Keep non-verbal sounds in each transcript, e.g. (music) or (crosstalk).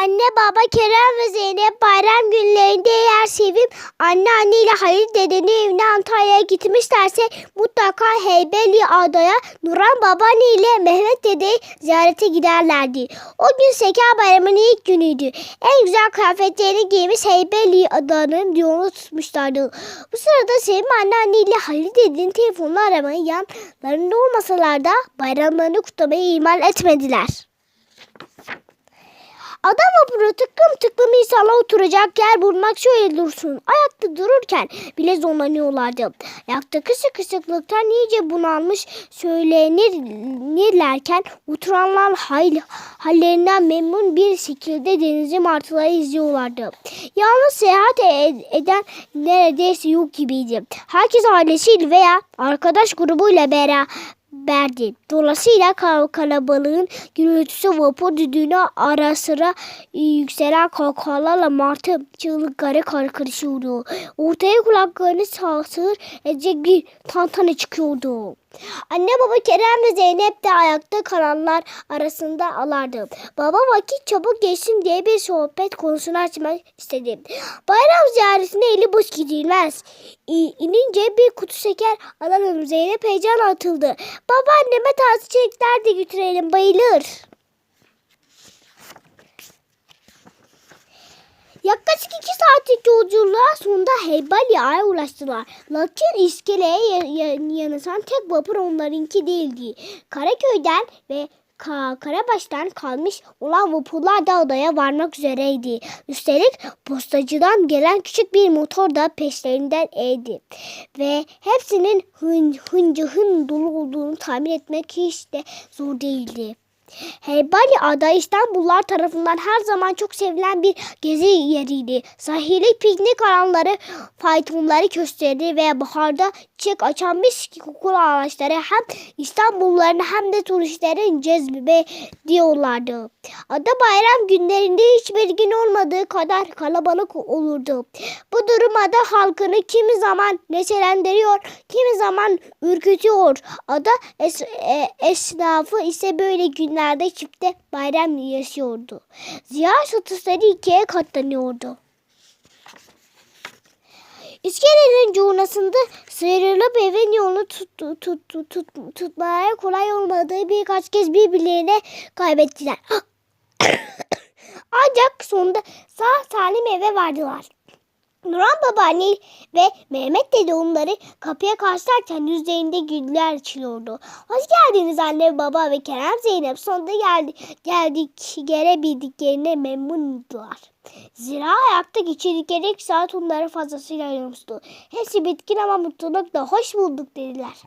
Anne, baba, Kerem ve Zeynep bayram günlerinde eğer Sevim anne anne ile Halil dedenin evine Antalya'ya gitmişlerse mutlaka Heybeli Adaya Nuran babaanne ile Mehmet dedeyi ziyarete giderlerdi. O gün Seker Bayramı'nın ilk günüydü. En güzel kıyafetlerini giymiş Heybeli Ada'nın yolunu tutmuşlardı. Bu sırada Sevim anne anne ile Halil dedenin telefonunu aramayı yanlarında olmasalar da bayramlarını kutlamayı ihmal etmediler. Adam vapuru tıklım tıklım insanlar oturacak yer bulmak şöyle dursun. Ayakta dururken bile zorlanıyorlardı. Ayaktaki sıkışıklıktan iyice bunalmış söylenirlerken oturanlar hal, hallerinden memnun bir şekilde denizi martıları izliyorlardı. Yalnız seyahat ed- eden neredeyse yok gibiydi. Herkes ailesiyle veya arkadaş grubuyla beraber verdi. Dolayısıyla kal- kalabalığın gürültüsü vapur düdüğüne ara sıra e, yükselen kahkahalarla martı çığlıkları karışıyordu. Ortaya kulaklarını sağ sığır edecek bir tantana çıkıyordu. Anne baba Kerem ve Zeynep de ayakta kalanlar arasında alardı. Baba vakit çabuk geçsin diye bir sohbet konusunu açmak istedi. Bayram ziyaretine eli boş gidilmez. İnince bir kutu şeker alalım Zeynep heyecan atıldı. Babaanneme taze çiçekler de götürelim bayılır. Yaklaşık iki saatlik yolculuğa sonunda Heybalia'ya ulaştılar. Lakin iskeleye ya- ya- yanaşan tek vapur onlarınki değildi. Karaköy'den ve Ka Karabaş'tan kalmış olan vapurlar da adaya varmak üzereydi. Üstelik postacıdan gelen küçük bir motor da peşlerinden eğdi. Ve hepsinin hın, hıncı hın dolu olduğunu tahmin etmek hiç de zor değildi. Heybali Ada İstanbullular tarafından her zaman çok sevilen bir gezi yeriydi. Sahili piknik alanları, faytonları köşkleri ve baharda çiçek açan mis kokulu ağaçları hem İstanbulluların hem de turistlerin cezbe diyorlardı. Ada bayram günlerinde hiçbir gün olmadığı kadar kalabalık olurdu. Bu durum ada halkını kimi zaman neşelendiriyor, kimi zaman ürkütüyor. Ada es- e, esnafı ise böyle günlerde çifte bayram yaşıyordu. Ziyaret satışları ikiye katlanıyordu. İskelenin curnasında sıyrılıp evin yolunu tut, tut, tut, tut, tutmaya kolay olmadığı birkaç kez birbirlerine kaybettiler. (coughs) Ancak sonunda sağ salim eve vardılar. Nurhan babaanne ve Mehmet dede onları kapıya karşılarken yüzlerinde güller açılıyordu. Hoş geldiniz anne baba ve Kerem Zeynep sonunda geldi, geldik gelebildiklerine memnundular. Zira ayakta geçirdikleri iki saat onları fazlasıyla yormuştu. Hepsi bitkin ama mutlulukla hoş bulduk dediler.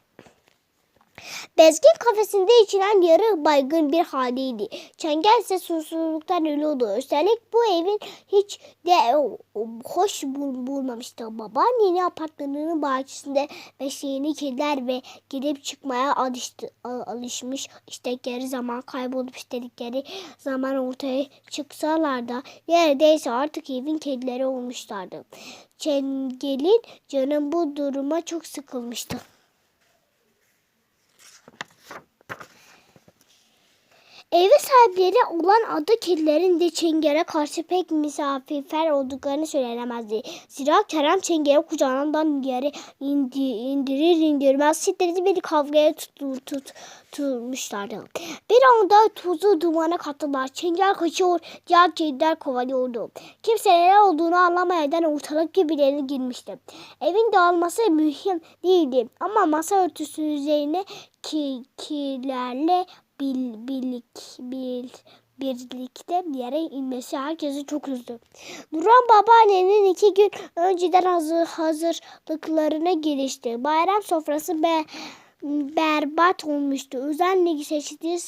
Bezgin kafesinde içilen yarı baygın bir haliydi. Çengel ise susuzluktan ölüyordu. Üstelik bu evin hiç de o- hoş bul- bulmamıştı. Babaannenin apartmanının bahçesinde besleyen kediler ve girip çıkmaya alıştı, al- alışmış. İstekleri zaman kaybolup istedikleri zaman ortaya çıksalar da neredeyse artık evin kedileri olmuşlardı. Çengel'in canım bu duruma çok sıkılmıştı. Evi sahipleri olan ada kedilerin de Çengel'e karşı pek misafirper olduklarını söylenemezdi. Zira Kerem Çengel'i kucağından yere indi, indirir indirmez şiddetli bir kavgaya tutu, tut, tutmuşlardı. Bir anda tuzu dumana kattılar. Çengel kaçıyor, diğer kediler kovalıyordu. Kimse neler olduğunu anlamayan ortalık gibilerine girmişti. Evin dağılması mühim değildi ama masa örtüsü üzerine ki, kilerle bil, birlik, bil, birlikte yere inmesi herkesi çok üzdü. Nurhan babaannenin iki gün önceden hazır, hazırlıklarına girişti. Bayram sofrası be, berbat olmuştu. Özenle seçtiği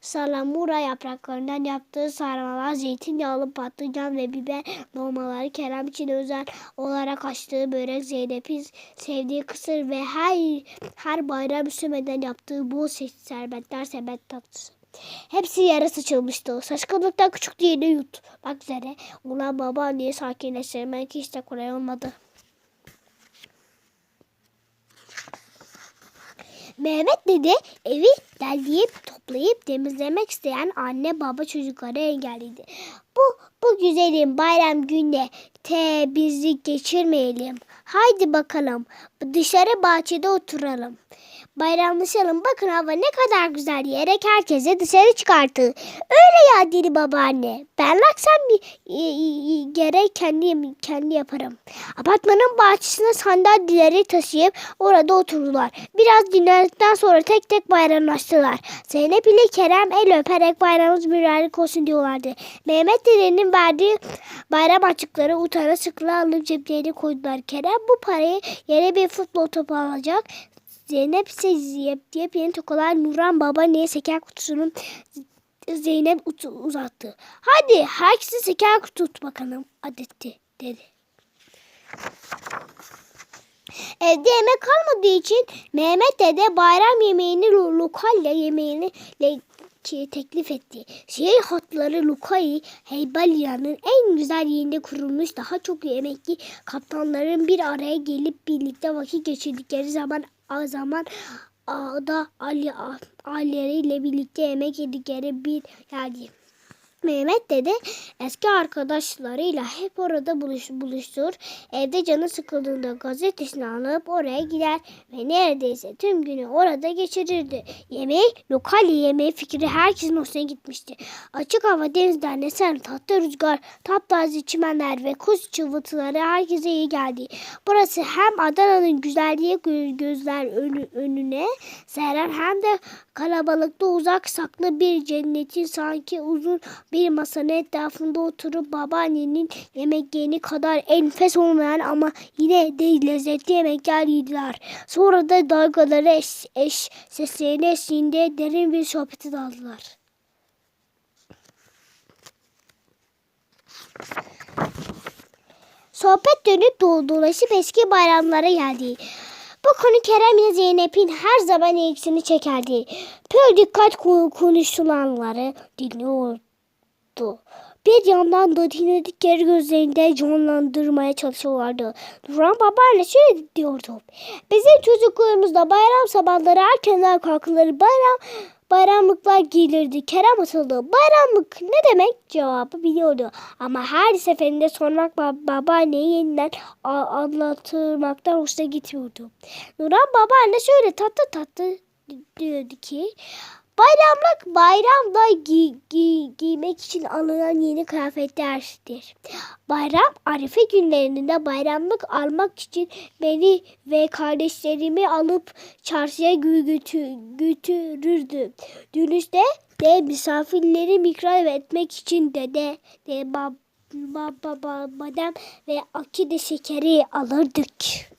salamura yapraklarından yaptığı sarmalar, zeytinyağlı patlıcan ve biber dolmaları, Kerem için özel olarak açtığı börek, Zeynep'in sevdiği kısır ve her her bayram üstümeden yaptığı bol çeşit şerbetler, sebet tatlısı. Hepsi yere sıçılmıştı. Şaşkınlıktan küçük diğerini yutmak üzere. Ulan babaanneyi sakinleştirmek hiç de kolay olmadı. Mehmet dede evi derleyip toplayıp temizlemek isteyen anne baba çocukları engelledi. Bu Bu güzelim bayram günde temizlik geçirmeyelim. Haydi bakalım dışarı bahçede oturalım. Bayramlaşalım. Bakın hava ne kadar güzel diyerek herkese dışarı çıkarttı. Öyle ya dedi babaanne. Ben laksam gerek kendi, kendi yaparım. Apartmanın bahçesine sandalyeleri taşıyıp orada oturdular. Biraz dinlendikten sonra tek tek bayramlaştılar. Zeynep ile Kerem el öperek bayramımız mübarek olsun diyorlardı. Mehmet dedenin verdiği bayram açıkları utana sıkıla alıp ceplerine koydular. Kerem bu parayı yere bir futbol topu alacak. Zeynep ise yep, yepyeni tokalar Nurhan babaanneye şeker kutusunu Zeynep uzattı. Hadi herkese şeker kutu tut bakalım adetti dedi. Evde yemek kalmadığı için Mehmet dede bayram yemeğini lo- lokalya yemeğini teklif etti. Şehir hatları Lukai Heybalia'nın en güzel yerinde kurulmuş daha çok yemekli kaptanların bir araya gelip birlikte vakit geçirdikleri zaman o zaman da Ali aileleriyle birlikte yemek yedikleri bir yerdi. Mehmet dede eski arkadaşlarıyla hep orada buluş, buluştur. Evde canı sıkıldığında gazetesini alıp oraya gider ve neredeyse tüm günü orada geçirirdi. Yemek, lokal yemeği fikri herkesin hoşuna gitmişti. Açık hava denizden esen tatlı rüzgar, taptaze çimenler ve kuş çıvıltıları herkese iyi geldi. Burası hem Adana'nın güzelliği gö- gözler önü, önüne seren hem de kalabalıkta uzak saklı bir cennetin sanki uzun bir masanın etrafında oturup babaannenin yemeklerini kadar enfes olmayan ama yine de lezzetli yemekler yediler. Sonra da dalgaları eş, eş seslerine eşliğinde derin bir sohbete daldılar. Sohbet dönüp do dolaşıp eski bayramlara geldi. Bu konu Kerem ile Zeynep'in her zaman ilgisini çekerdi. Pür dikkat konuşulanları dinliyordu. Bir yandan da dinledikleri gözlerinde canlandırmaya çalışıyorlardı. Duran babaanne şöyle diyordu. Bizim çocukluğumuzda bayram sabahları erkenden kalkılır bayram bayramlıklar giyilirdi. Kerem atıldı. Bayramlık ne demek cevabı biliyordu. Ama her seferinde sormak babaanneyi yeniden anlatırmaktan hoşuna gitmiyordu. Nurhan babaanne şöyle tatlı tatlı diyordu ki Bayramlık bayramda gi gi giymek için alınan yeni kıyafetlerdir. Bayram Arife günlerinde bayramlık almak için beni ve kardeşlerimi alıp çarşıya götü götürürdü. Dönüşte de misafirleri ikram etmek için dede, de bab, baba, badem ve akide şekeri alırdık.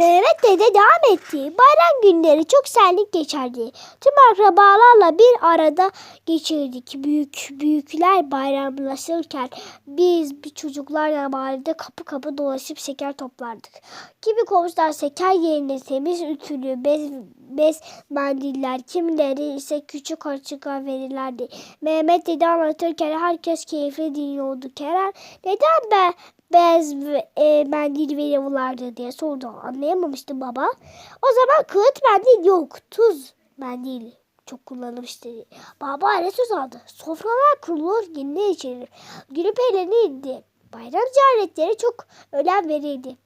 Mehmet dede devam etti. Bayram günleri çok senlik geçerdi. Tüm akrabalarla bir arada geçirdik. Büyük büyükler bayramlaşırken biz bir çocuklarla mahallede kapı kapı dolaşıp şeker toplardık. Kimi komşular şeker yerine temiz ütülü bez, bez mendiller, kimileri ise küçük harçlıklar verirlerdi. Mehmet dede anlatırken herkes keyifli dinliyordu. Kerem neden ben bez e, mendil veriyorlardı diye sordu. Anlayamamıştı baba. O zaman kağıt mendil yok. Tuz mendil çok kullanılmıştı. Baba ne söz aldı. Sofralar kurulur, yeniler içilir. Gülüp eğlenirdi. Bayram ziyaretleri çok önem verirdi.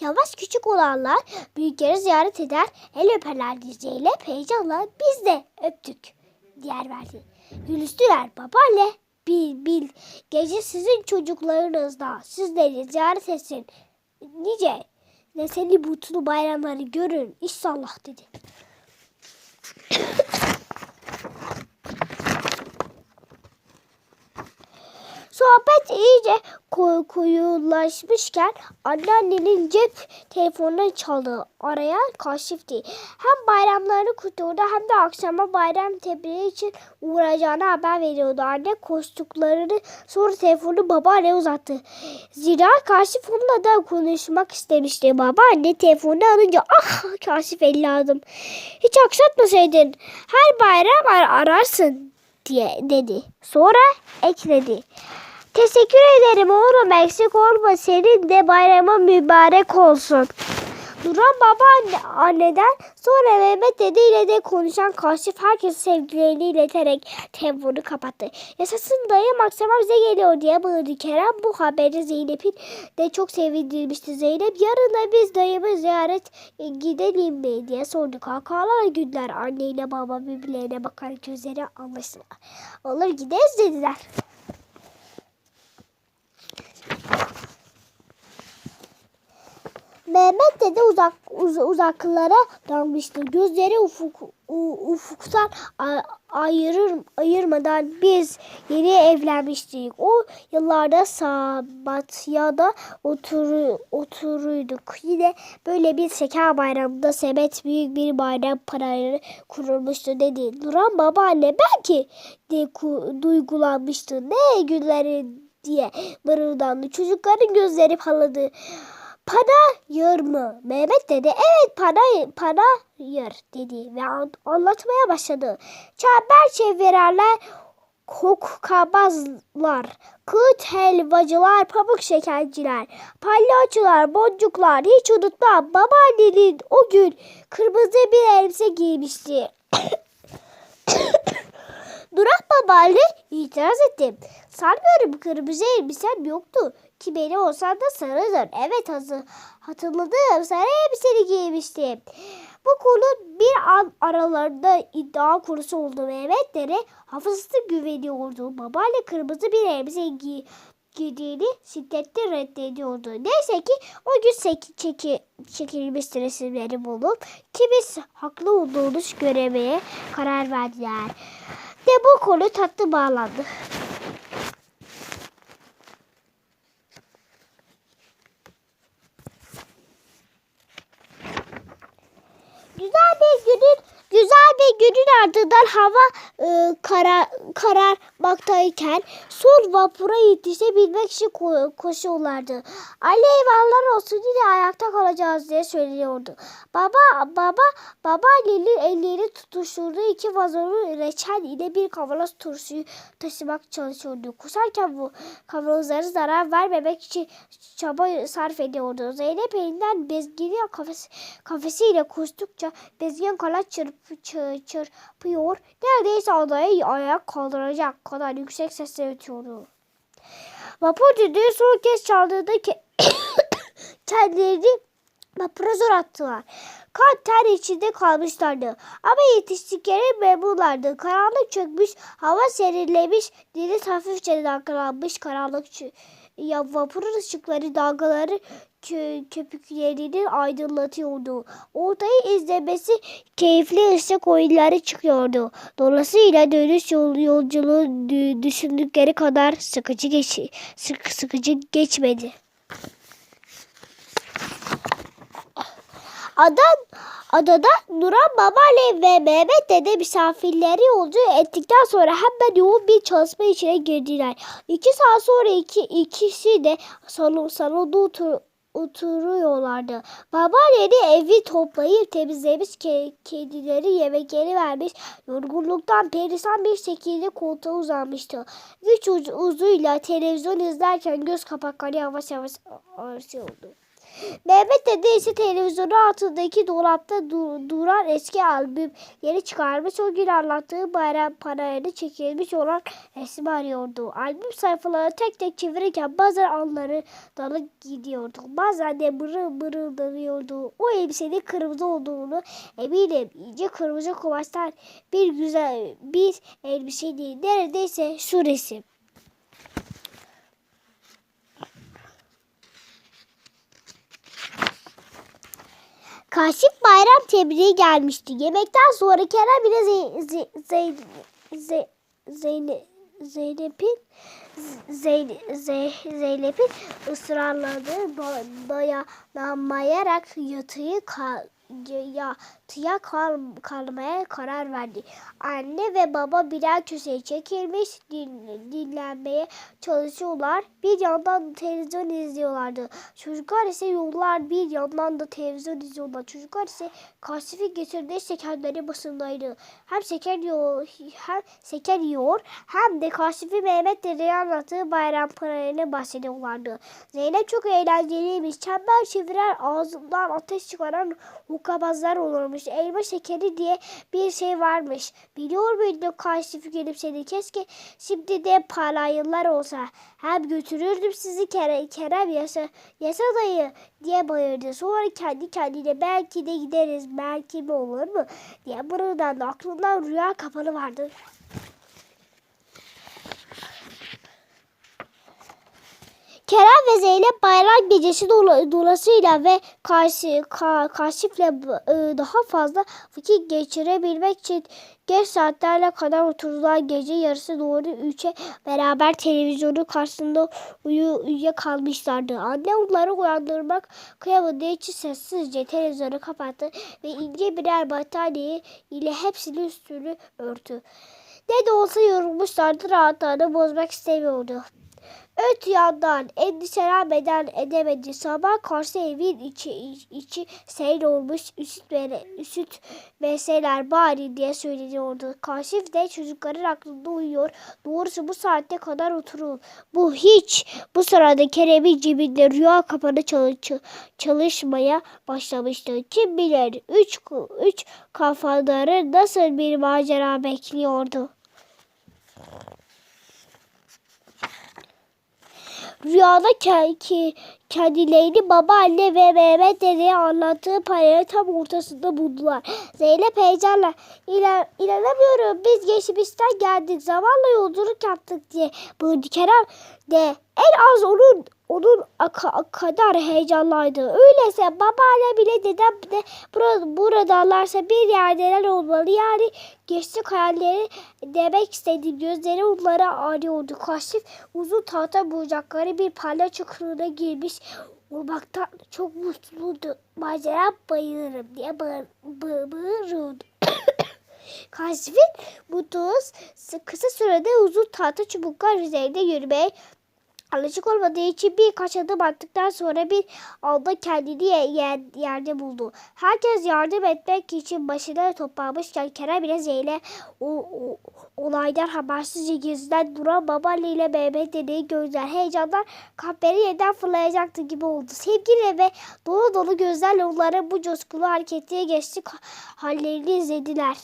Yavaş küçük olanlar büyükleri ziyaret eder, el öperlerdi. Zeynep heyecanla biz de öptük diğer verdi. Gülüştüler babaanne bil bil gece sizin çocuklarınızda sizleri ziyaret etsin. Nice neseli mutlu bayramları görün inşallah dedi. Sohbet iyice koy, koyulaşmışken anneannenin cep telefonuna çaldı. Arayan kaşifti. Hem bayramlarını kutluyordu hem de akşama bayram tebriği için uğrayacağını haber veriyordu. Anne koştuklarını sonra telefonu babaanne uzattı. Zira kaşif onunla da konuşmak istemişti. Babaanne telefonu alınca ah kaşif evladım hiç aksatmasaydın her bayram ar ararsın diye dedi. Sonra ekledi. Teşekkür ederim oğlum eksik olma senin de bayramın mübarek olsun. Duran baba anne, anneden sonra Mehmet dede ile de konuşan Kaşif herkes sevgilerini ileterek telefonu kapattı. Yaşasın dayım akşama bize geliyor diye bağırdı Kerem. Bu haberi Zeynep'in de çok sevindirmişti. Zeynep yarın da biz dayımı ziyaret gidelim mi diye sordu. Kahkahalar güller anne ile baba birbirlerine bakar gözleri anlaştılar. Olur gideriz dediler. Mehmet dede uzak uz, uzaklara dalmıştı. Gözleri ufuk u, ufuktan ayırır ayırmadan biz yeni evlenmiştik. O yıllarda Sabatya'da otur oturuyorduk. Yine böyle bir şeker bayramında Semet büyük bir bayram paraları kurulmuştu dedi. Duran babaanne belki de duygulanmıştı. Ne günleri diye mırıldandı. Çocukların gözleri parladı. Para yır mı? Mehmet dedi. Evet para, para yır dedi ve an- anlatmaya başladı. Çember çevirerler, kokkabazlar, kıt helvacılar, pamuk şekerciler, palyaçolar, boncuklar hiç unutmam. Babaannenin o gün kırmızı bir elbise giymişti. (coughs) Durak babaanne itiraz ettim. Sanmıyorum kırmızı elbisem yoktu. Ki beni olsan da sarıdır. Evet hazır. Hatırladım. Sarı elbiseni giymiştim. Bu konu bir an aralarında iddia konusu oldu. Mehmet Dere hafızasına güveniyordu. Babaanne kırmızı bir elbise giy giydiğini şiddetle reddediyordu. Neyse ki o gün sek- çeki, çekilmiş resimleri bulup kimin haklı olduğunu göremeye karar verdiler. Ve bu konu tatlı bağlandı. Güzel bir günün güzel bir günün ardından hava e, kara, kararmaktayken son vapura yetişebilmek için ko- koşuyorlardı. Ali eyvallah olsun yine ayakta kalacağız diye söylüyordu. Baba baba baba Ali'nin elleri tutuşturduğu iki vazonu reçel ile bir kavanoz turşuyu taşımak çalışıyordu. Kusarken bu kavanozları zarar vermemek için çaba sarf ediyordu. Zeynep elinden bezgini kafes, kafesiyle koştukça bezgin kala çırp, çır, çırpıyor. Neredeyse adayı ayağa kaldıracak kadar yüksek sesle ötüyordu. Vapur düdüğü son kez çaldığında ke (coughs) kendilerini vapura zor attılar. Kan ter içinde kalmışlardı. Ama yetiştikleri memnunlardı. Karanlık çökmüş, hava serinlemiş, deniz hafifçe dalgalanmış karanlık ya vapurun ışıkları dalgaları kö köpüklerini aydınlatıyordu. Ortayı izlemesi keyifli ışık oyunları çıkıyordu. Dolayısıyla dönüş yol, yolculuğu dü- düşündükleri kadar sıkıcı geç sık sıkıcı geçmedi. Adam adada Nuran Babali ve Mehmet Dede misafirleri yolcu ettikten sonra hemen yoğun bir çalışma içine girdiler. İki saat sonra iki, ikisi de salon, salonda otur, oturuyorlardı. Babaanne evi toplayıp temizlemiş, ke, kedileri yemekleri vermiş, yorgunluktan perişan bir şekilde koltuğa uzanmıştı. Güç uz- uzuyla televizyon izlerken göz kapakları yavaş yavaş ağrıyordu. Mehmet dede ise televizyonun altındaki dolapta du- duran eski albüm yeni çıkarmış. O gün anlattığı bayram parayla çekilmiş olan resmi arıyordu. Albüm sayfaları tek tek çevirirken bazen anları dalıp gidiyordu. Bazen de mırıl mırıldanıyordu. O elbisenin kırmızı olduğunu eminim. İnce kırmızı kumaştan bir güzel bir elbise değil. Neredeyse şu resim. Kaşif bayram tebriği gelmişti. Yemekten sonra Kerem ile Zey, Zey, Zey, Zey, Zeyne- Zeynep'in Zey- Zey- Zeynep'in ısrarladığı da- dayanamayarak yatıyı ka- ya yatıya kal kalmaya karar verdi. Anne ve baba birer köşeye çekilmiş din- dinlenmeye çalışıyorlar. Bir yandan televizyon izliyorlardı. Çocuklar ise yollar bir yandan da televizyon izliyorlar. Çocuklar ise Kaşif'in getirdiği şekerleri basındaydı. Hem şeker yiyor, hem şeker yiyor hem de Kaşif'in Mehmet Dede'ye anlattığı bayram pınarını bahsediyorlardı. Zeynep çok eğlenceliymiş. Çember çeviren ağzından ateş çıkaran hukabazlar olurmuş. Elma şekeri diye bir şey varmış. Biliyor muydun Kaşif gülümsedi. Keşke şimdi de parayıllar olsa. Hem götürürdüm sizi Kerem, Kerem yasa, yasa dayı diye bağırdı. Sonra kendi kendine belki de gideriz belki mi olur mu diye mırıldandı. Aklından rüya kapanı vardı. Kerem ve Zeynep bayram gecesi dola- dolasıyla ve karşı, ka, kaşifle e, daha fazla vakit geçirebilmek için geç saatlerle kadar oturdular. Gece yarısı doğru üçe beraber televizyonun karşısında uyu, uyuyakalmışlardı. Anne onları uyandırmak kıyamadığı için sessizce televizyonu kapattı ve ince birer battaniye ile hepsinin üstünü örtü. Ne de olsa yorulmuşlardı rahatlarını bozmak istemiyordu. Öte yandan endişelenmeden edemedi. Sabah karşı evin içi, içi seyir olmuş üsüt, vere, üsüt verseler bari diye söyleniyordu. Kaşif de çocukların aklında uyuyor. Doğrusu bu saatte kadar oturur. Bu hiç. Bu sırada Kerem'in cebinde rüya kapanı çalış, çalışmaya başlamıştı. Kim bilir üç, üç kafaları nasıl bir macera bekliyordu. Rüyada ki kendilerini baba anne ve Mehmet dedeye anlattığı paranın tam ortasında buldular. Zeynep heyecanla İnan, inanamıyorum biz geçmişten geldik zamanla yolculuk yaptık diye bağırdı Kerem de en az onun onun kadar heyecanlıydı. Öyleyse babaanne bile dedem de burada, buradalarsa bir yerdeler olmalı. Yani geçtik hayalleri demek istediğim gözleri onlara arıyordu. Kaşif uzun tahta bucakları bir palyaço kılığına girmiş olmaktan çok mutluydu. Macera bayılırım diye bağır, bağır, bağırıyordu. (coughs) Bu tuz kısa sürede uzun tahta çubuklar üzerinde yürümeye alışık olmadığı için birkaç adım attıktan sonra bir anda kendini ye- ye- yerde buldu. Herkes yardım etmek için başına toplanmışken Kerem ile Zeynep o, o, olaydan habersizce geziden duran babaanne ile Mehmet dedeyi gözler heyecandan kahveri yeniden fırlayacaktı gibi oldu. Sevgiyle ve dolu dolu gözlerle onların bu coşkulu hareketine geçtik hallerini izlediler.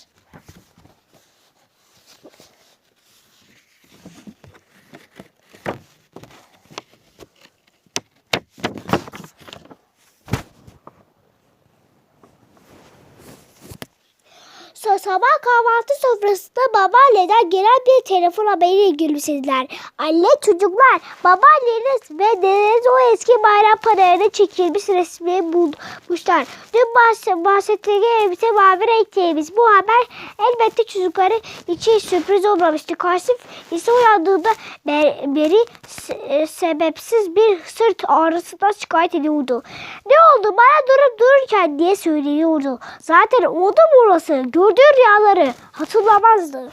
Sabah kahvaltı sofrasında babaanneden gelen bir telefon haberiyle gülümsediler. Anne çocuklar babaanneniz ve dedeniz o eski bayram panelinde çekilmiş resmi bulmuşlar. Dün bahs- bahsettiğim elbise mavi renkteymiş. Bu haber elbette çocukların için sürpriz olmamıştı. Kasif ise uyandığında be- beri se- sebepsiz bir sırt ağrısından şikayet ediyordu. Ne oldu bana durup dururken diye söylüyordu. Zaten o da burası. Gördüğü rüyaları hatırlamazdı.